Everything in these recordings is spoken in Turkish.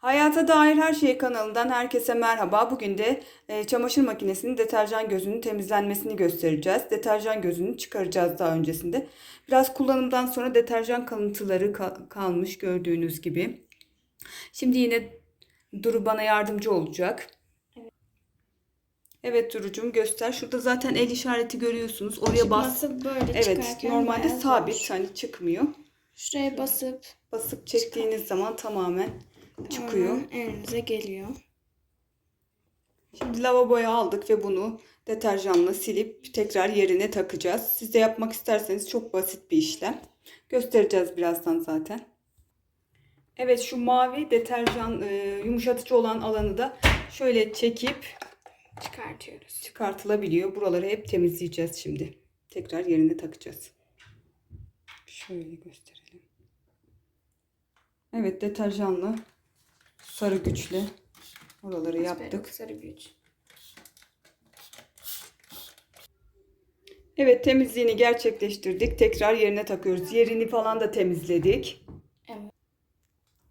Hayata Dair Her Şey kanalından herkese merhaba. Bugün de e, çamaşır makinesinin deterjan gözünün temizlenmesini göstereceğiz. Deterjan gözünü çıkaracağız daha öncesinde. Biraz kullanımdan sonra deterjan kalıntıları ka- kalmış gördüğünüz gibi. Şimdi yine Duru bana yardımcı olacak. Evet Duru'cum göster. Şurada zaten el işareti görüyorsunuz. Oraya bas. Böyle Evet normalde sabit hani çıkmıyor. Şuraya basıp Basıp çektiğiniz zaman tamamen çıkıyor. elinize geliyor. Şimdi lavaboya aldık ve bunu deterjanla silip tekrar yerine takacağız. Siz de yapmak isterseniz çok basit bir işlem. Göstereceğiz birazdan zaten. Evet şu mavi deterjan e, yumuşatıcı olan alanı da şöyle çekip Çıkartıyoruz. çıkartılabiliyor. Buraları hep temizleyeceğiz şimdi. Tekrar yerine takacağız. Şöyle gösterelim. Evet deterjanla sarı güçle oraları yaptık. Sarı güç. Evet temizliğini gerçekleştirdik. Tekrar yerine takıyoruz. Yerini falan da temizledik. Evet.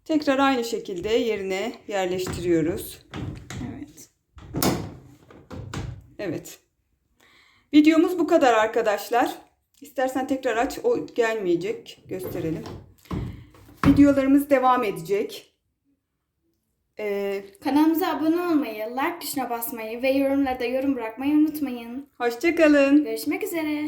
Tekrar aynı şekilde yerine yerleştiriyoruz. Evet. Evet. Videomuz bu kadar arkadaşlar. İstersen tekrar aç. O gelmeyecek. Gösterelim. Videolarımız devam edecek. Ee, Kanalımıza abone olmayı, like tuşuna basmayı ve yorumlarda yorum bırakmayı unutmayın. hoşçakalın. Görüşmek üzere.